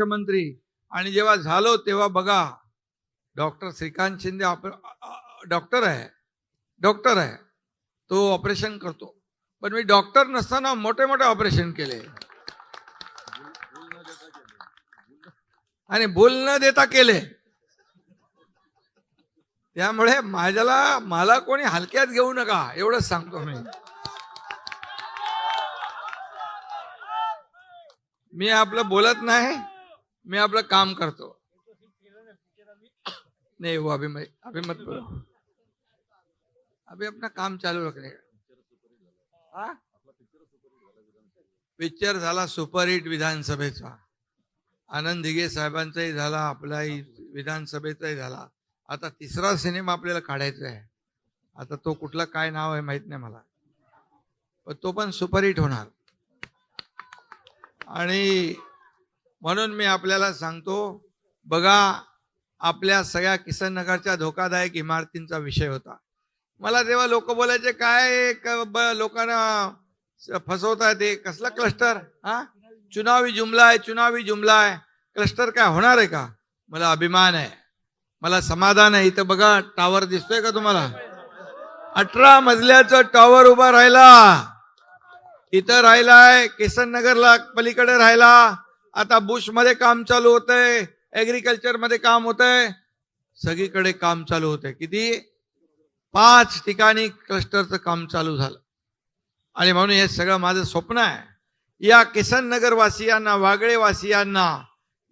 मुख्यमंत्री. आणि जेव्हा झालो तेव्हा बघा doctor Shrikant Shinde op- doctor आहे. डॉक्टर आहे. तो ऑपरेशन करतो. पण मी डॉक्टर नसताना मोठे मोठे ऑपरेशन केले. आणि बोल न देता केले. त्यामुळे माझ्याला मला कोणी हलक्यात घेऊ नका एवढंच सांगतो मी. मी आपलं बोलत नाही. मी आपलं काम करतो. नहीं वो हो, अभी मैं अभी मत बोलो. अभी अपना काम चालू रखने का हा? पिक्चर झाला सुपरहिट विधानसभेचा. आनंद दिघे साहेबांचाही झाला आपलाही विधानसभेचाही झाला. आता तिसरा सिनेमा आपल्याला काढायचा आहे. आता तो कुठला काय नाव आहे माहीत नाही मला. पण तो पण सुपरहिट होणार. आणि म्हणून मी आपल्याला सांगतो बघा आपल्या सगळ्या किसन नगरच्या धोकादायक इमारतींचा विषय होता. मला तेव्हा लोक बोलायचे काय ब- लोकांना फसवताय ते? कसला क्लस्टर हा? चुनावी जुमला आहे चुनावी जुमला आहे. क्लस्टर काय होणार आहे का? मला अभिमान आहे. मला समाधान आहे. इथं बघा टावर दिसतोय का तुम्हाला? अठरा मजल्याचं टॉवर उभा राहिला. इथं राहिलाय किसन नगरला पलीकडे राहिला. आता बुशमध्ये काम चालू होतंय ऍग्रिकल्चरमध्ये काम होतंय. सगळीकडे काम चालू होतंय. किती? पाच ठिकाणी क्लस्टरचं काम चालू झालं. आणि म्हणून हे सगळं माझं स्वप्न आहे. या किसन नगर वासियांना वागळे वासियांना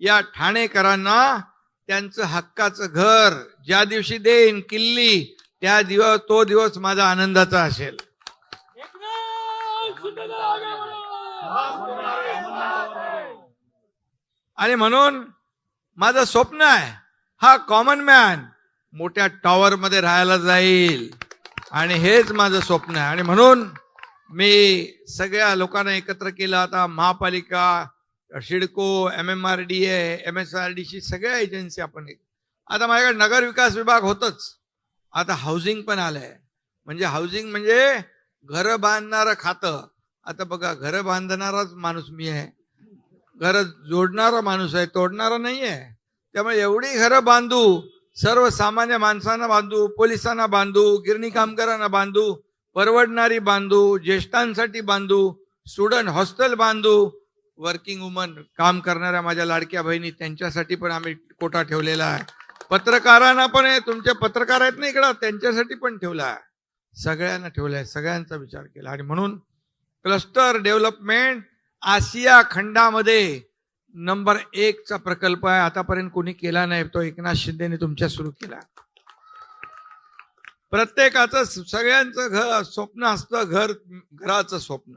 या ठाणेकरांना त्यांचं हक्काचं घर ज्या दिवशी देईन किल्ली त्या दिवस तो दिवस माझा आनंदाचा असेल. आणि म्हणून माझं स्वप्न आहे हा कॉमन मॅन मोठ्या टॉवरमध्ये राहायला जाईल. आणि हेच माझं स्वप्न आहे. आणि म्हणून मी सगळ्या लोकांना एकत्र केलं. आता महापालिका CIDCO M M R D A M S R D सगळ्या एजन्सी आपण एक- आता माझ्याकडे नगर विकास विभाग होतच. आता हाऊसिंग पण आलं आहे म्हणजे हाऊसिंग म्हणजे घरं बांधणारं खातं. आता बघा घरं बांधणाराच माणूस मी आहे. घरं जोडणारा माणूस आहे तोडणारा नाही आहे. त्यामुळे एवढी घरं बांधू सर्वसामान्य माणसांना बांधू पोलिसांना बांधू गिरणी कामगारांना बांधू परवडणारी बांधू ज्येष्ठांसाठी बांधू स्टुडंट हॉस्टेल बांधू वर्किंग वुमन काम करणाऱ्या माझ्या लाडक्या बहिणी त्यांच्यासाठी पण आम्ही कोटा ठेवलेला आहे. पत्रकारांना पण आहे तुमचे पत्रकार आहेत ना इकडं त्यांच्यासाठी पण ठेवला आहे. सगळ्यांना ठेवलाय सगळ्यांचा विचार केला. आणि म्हणून क्लस्टर डेव्हलपमेंट आशिया खंडामध्ये नंबर एकचा प्रकल्प आहे. आतापर्यंत कोणी केला नाही तो एकनाथ शिंदेने तुमच्या सुरू केला. प्रत्येकाचं सगळ्यांचं घर स्वप्न असतं घर घराचं स्वप्न.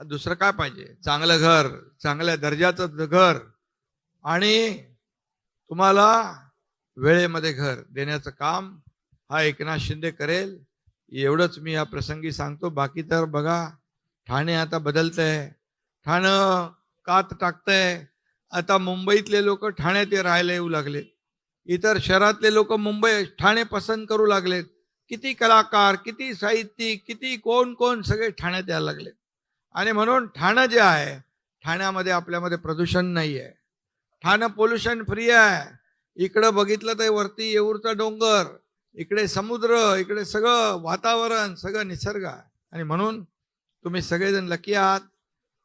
दुसरं काय पाहिजे? चांगलं घर चांगल्या दर्जाचं घर आणि तुम्हाला वेळेमध्ये घर देण्याचं काम हा एकनाथ शिंदे करेल. एवढंच मी या प्रसंगी सांगतो. बाकी तर बघा ठाणे आता बदलतंय. ठाणं कात टाकतंय. आता मुंबईतले लोक ठाण्यात राहायला येऊ लागलेत इतर शहरातले लोक मुंबई ठाणे पसंत करू लागलेत. किती कलाकार किती साहित्यिक किती कोण कोण सगळे ठाण्यात यायला लागले. आणि म्हणून ठाणं जे आहे ठाण्यामध्ये आपल्यामध्ये प्रदूषण नाही आहे ठाणं पोल्युशन फ्री आहे. इकडं बघितलं तर वरती येऊरचा डोंगर इकडे समुद्र इकडे सगळं वातावरण सगळं निसर्ग आहे. आणि म्हणून तुम्ही सगळेजण लकी आहात.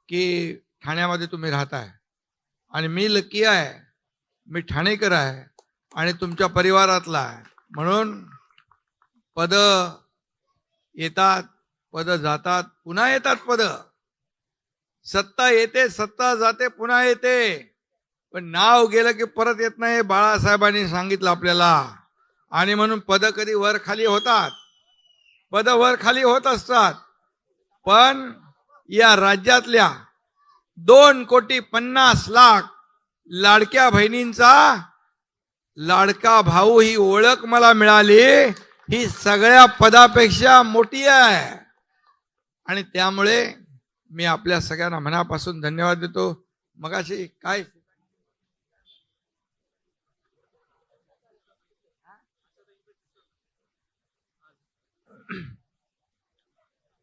की ठाण्यामध्ये तुम्ही राहताय. आणि मी लकी आहे. मी ठाणेकर आहे. आणि तुमच्या परिवारातला आहे. म्हणून पद येतात पद जातात पुन्हा येतात पद. सत्ता येते सत्ता जाते पुन्हा येते. पण नाव गेलं की परत येत नाही बाळासाहेबांनी सांगितलं आपल्याला. आणि म्हणून पद कधी वर खाली होतात. पद वर खाली होत असतात. पण या राज्यातल्या दोन कोटी पन्नास लाख लाडक्या बहिणींचा लाडका भाऊ ही ओळख मला मिळाली. ही सगळ्या पदापेक्षा मोठी आहे. आणि त्यामुळे मी आपल्या सगळ्यांना मनापासून धन्यवाद देतो. मगाशी काय?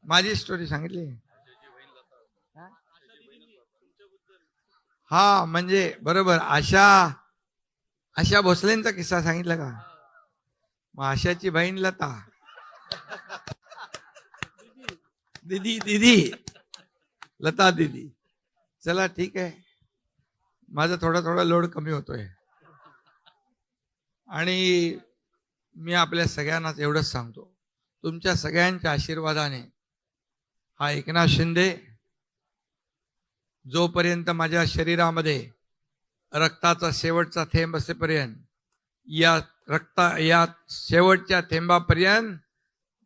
माझी स्टोरी सांगितली. हा म्हणजे बरोबर. आशा आशा भोसलेंचा किस्सा सांगितला का? मग आशाची बहीण लता. दिदी दिदी. लता दिदी. चला ठीक आहे. माझा थोडा थोडा लोड कमी होतोय. आणि मी आपल्या सगळ्यांनाच एवढंच सांगतो. तुमच्या सगळ्यांच्या आशीर्वादाने हा एकनाथ शिंदे जोपर्यंत माझ्या शरीरामध्ये रक्ताचा शेवटचा थेंब असेपर्यंत या रक्ता या शेवटच्या थेंबापर्यंत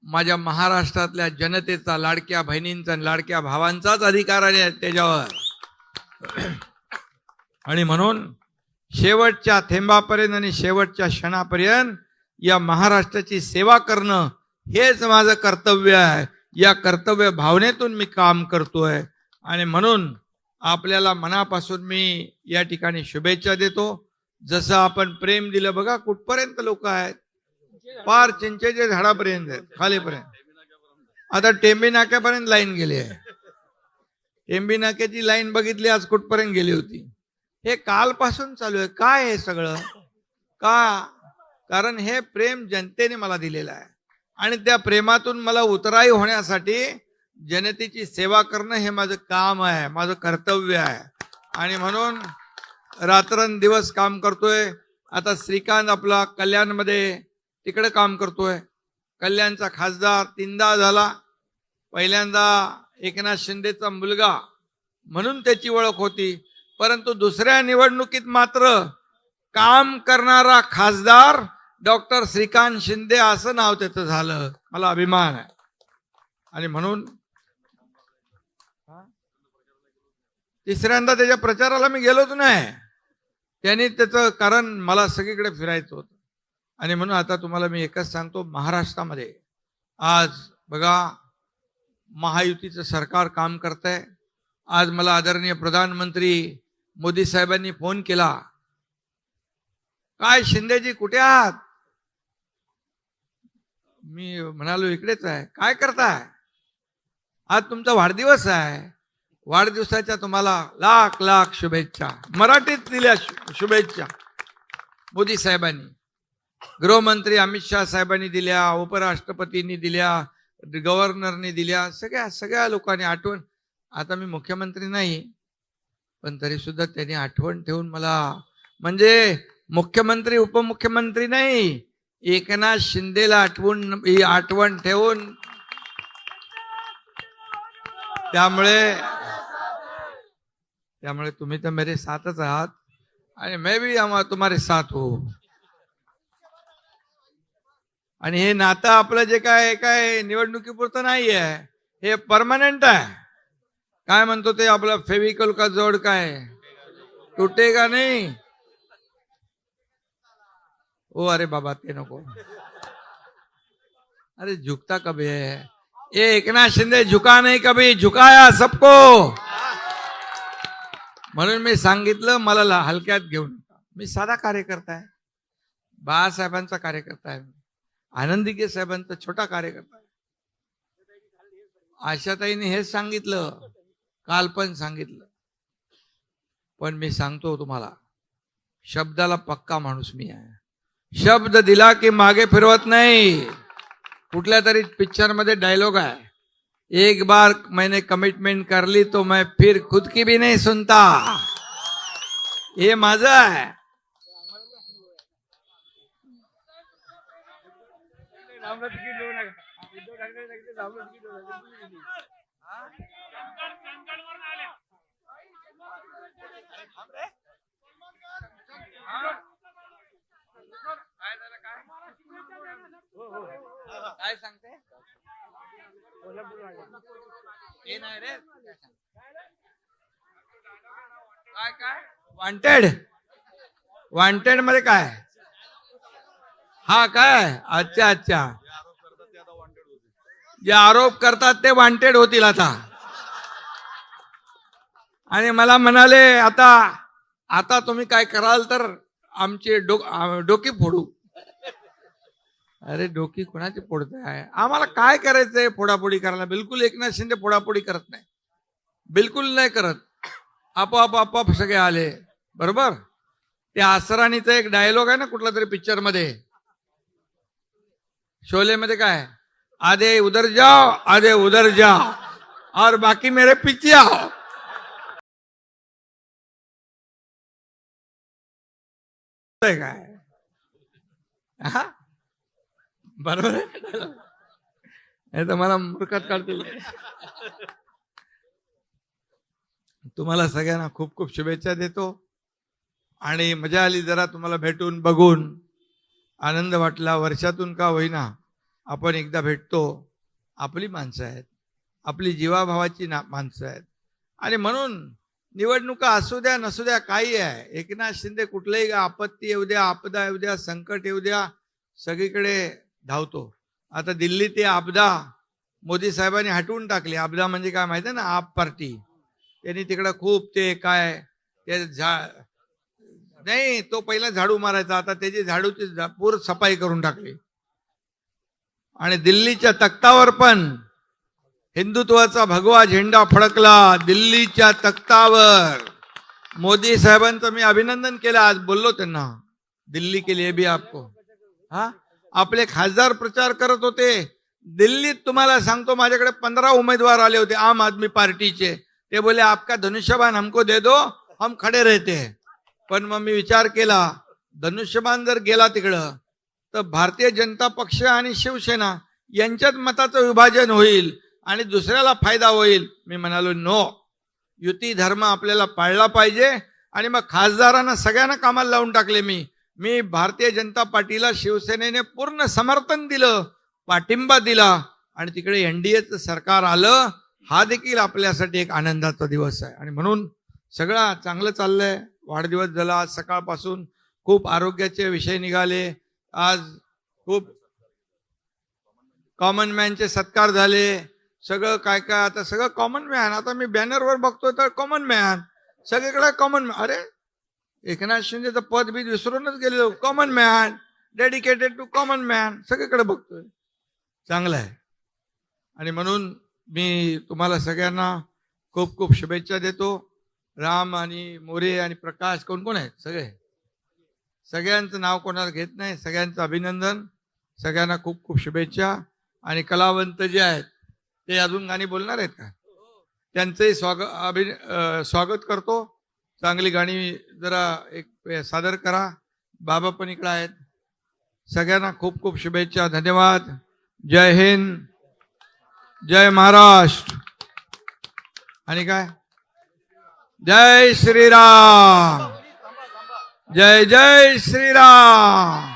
माझ्या महाराष्ट्रातल्या जनतेचा लाडक्या बहिणींचा आणि लाडक्या भावांचाच अधिकार आहे त्याच्यावर. आणि म्हणून शेवटच्या थेंबापर्यंत आणि शेवटच्या क्षणापर्यंत या महाराष्ट्राची सेवा करणं हेच माझं कर्तव्य आहे. या कर्तव्य भावनेतून मी काम करतोय. आणि म्हणून आपल्याला मनापासून मी या ठिकाणी शुभेच्छा देतो. जसं आपण प्रेम दिलं बघा कुठपर्यंत लोक आहेत? पार चिंचेच्या झाडापर्यंत आहेत खालीपर्यंत. आता टेंबी नाक्यापर्यंत लाईन गेली आहे. टेंबी नाक्याची लाईन बघितली आज कुठपर्यंत गेली होती? हे कालपासून चालू आहे. काय हे सगळं? का? कारण हे प्रेम जनतेने मला दिलेलं आहे. आणि त्या प्रेमातून मला उतराई होण्यासाठी जनतेची सेवा करणं हे माझं काम आहे माझं कर्तव्य आहे. आणि म्हणून रात्रंदिवस काम करतोय. आता श्रीकांत आपला कल्याणमध्ये तिकडे काम करतोय. कल्याणचा खासदार तीनदा झाला. पहिल्यांदा एकनाथ शिंदेचा मुलगा म्हणून त्याची ओळख होती. परंतु दुसऱ्या निवडणुकीत मात्र काम करणारा खासदार डॉक्टर श्रीकांत शिंदे असं नाव त्याचं झालं. मला अभिमान आहे. आणि म्हणून तिसऱ्यांदा त्याच्या प्रचाराला मी गेलोच नाही. त्यांनी त्याचं कारण मला सगळीकडे फिरायचं होतं. आणि म्हणून आता तुम्हाला मी एकच सांगतो महाराष्ट्रामध्ये आज बघा महायुतीचं सरकार काम करत आहे आज मला आदरणीय प्रधानमंत्री मोदी साहेबांनी फोन केला. काय शिंदेजी कुठे आहात? मी म्हणालो इकडेच आहे. काय करताय? आज तुमचा वाढदिवस आहे. वाढदिवसाच्या तुम्हाला लाख लाख शुभेच्छा. मराठीत दिल्या शुभेच्छा. मोदी साहेबांनी. गृहमंत्री अमित शहा साहेबांनी दिल्या उपराष्ट्रपतींनी दिल्या गव्हर्नरनी दिल्या सगळ्या सगळ्या लोकांनी आठवण. आता मी मुख्यमंत्री नाही पण तरी सुद्धा त्यांनी आठवण ठेवून मला म्हणजे मुख्यमंत्री उपमुख्यमंत्री नाही एकनाथ शिंदेला आठवून ही आठवण ठेवून. त्यामुळे त्यामुळे तुम्ही तर मेरे साथच आहात. आणि मैं बी हम तुम्हारे साथ हो. आणि हे नातं आपलं जे काय काय निवडणुकीपुरतं नाही आहे हे परमनंट आहे. काय म्हणतो ते आपलं फेविकल का जोड काय? तुटेगा नाही. ओ अरे बाबा ते नको. अरे झुकता कभी है? ये एकनाथ शिंदे झुका नाही कभी झुकाया सबको. म्हणून मी सांगितलं मला ला- हलक्यात घेऊ नका मी साधा कार्यकर्ता आहे. बाळासाहेबांचा कार्यकर्ता आहे आनंदिके साहेबांचा छोटा कार्यकर्ता आहे. आशाताईने हेच सांगितलं. काल पण सांगितलं. पण मी सांगतो तुम्हाला शब्दाला पक्का माणूस मी आहे. शब्द दिला की मागे फिरवत नाही. कुठल्या तरी पिक्चरमध्ये डायलॉग आहे. एक बार मैंने कमिटमेंट कर ली तो मैं फिर खुद की भी नहीं सुनता। ये मज़ा है। काय सांगते? हे नाही रे. काय काय? वॉन्टेड वॉन्टेडमध्ये काय? हा काय? अच्छा अच्छा. जे आरोप करतात ते वॉन्टेड होतील आता. आणि मला म्हणाले आता आता तुम्ही काय कराल तर आमचे डो डोकी फोडू. अरे डोकी कोणाची फोडत? आहे आम्हाला काय करायचंय फोडाफोडी करायला? बिलकुल एकनाथ शिंदे फोडाफोडी करत नाही. बिलकुल नाही करत. आपोआप आपोआप सगळे आले. बरोबर? ते आसराणीचा एक डायलॉग आहे ना कुठला तरी पिक्चरमध्ये? शोले मध्ये काय? आधे उधर जाओ आधे उधर जाओ. और बाकी मेरे पीछे आओ. काय? हा? बरोबर आहे? तर मला मूर्खात काढतील. तुम्हाला सगळ्यांना खूप खूप शुभेच्छा देतो. आणि मजा आली जरा तुम्हाला भेटून बघून. आनंद वाटला वर्षातून का होईना आपण एकदा भेटतो. आपली माणसं आहेत. आपली जीवाभावाची ना माणसं आहेत. आणि म्हणून निवडणुका असू द्या नसू द्या काही आहे. एकनाथ शिंदे कुठलंही आपत्ती येऊ द्या आपदा येऊ द्या संकट येऊ द्या. सगळीकडे धावतो. आता दिल्ली ते आपदा मोदी साहेबांनी हटवून टाकली. आपदा म्हणजे काय माहिती आहे ना? आप पार्टी. त्यांनी तिकडं खूप ते काय ते झा नाही तो पहिला झाडू मारायचा. आता त्याची झाडूची पूर सफाई करून टाकली. आणि दिल्लीच्या तख्तावर पण हिंदुत्वाचा भगवा झेंडा फडकला दिल्लीच्या तख्तावर. मोदी साहेबांचं मी अभिनंदन केलं. आज बोललो त्यांना. दिल्ली के लिए भी आपको. हा? आपले खासदार प्रचार करत होते. दिल्लीत तुम्हाला सांगतो माझ्याकडे पंधरा उमेदवार आले होते आम आदमी पार्टीचे. ते बोले आपका धनुष्यबाण हमको दे दो हम खडे रहते पण मग मी विचार केला धनुष्यबाण जर गेला तिकडं तर भारतीय जनता पक्ष आणि शिवसेना यांच्यात मताचं विभाजन होईल आणि दुसऱ्याला फायदा होईल. मी म्हणालो नो. युती धर्म आपल्याला पाळला पाहिजे आणि मग खासदारांना सगळ्यांना कामाला लावून टाकले मी. मी भारतीय जनता पार्टीला शिवसेनेने पूर्ण समर्थन दिलं पाठिंबा दिला आणि तिकडे एनडीएचं सरकार आलं हा देखील आपल्यासाठी एक आनंदाचा दिवस आहे. आणि म्हणून सगळं चांगलं चाललंय. वाढदिवस झाला आज सकाळपासून खूप आरोग्याचे विषय निघाले. आज खूप कॉमन मॅनचे सत्कार झाले. सगळं काय काय आता सगळं कॉमन मॅन आता मी बॅनरवर बघतोय तर कॉमन मॅन सगळीकडे कॉमन अरे एकनाथ शिंदेचं पद बीज विसरूनच गेलेलो. Common man dedicated to common man सगळीकडे बघतोय. चांगलं आहे. आणि म्हणून मी तुम्हाला सगळ्यांना खूप खूप शुभेच्छा देतो. राम आणि मोरे आणि प्रकाश कोण कोण आहेत? सगळे. सगळ्यांचं नाव कोणाला घेत नाही? सगळ्यांचं अभिनंदन. सगळ्यांना खूप खूप शुभेच्छा. आणि कलावंत जे आहेत ते अजून गाणी बोलणार आहेत का? त्यांचंही स्वागत अभि स्वागत करतो. चांगली गाणी जरा एक सादर करा. बाबा पण इकडं आहेत. सगळ्यांना खूप खूप शुभेच्छा धन्यवाद. जय हिंद. जय महाराष्ट्र. आणि काय? जय श्रीराम. जय जय श्रीराम.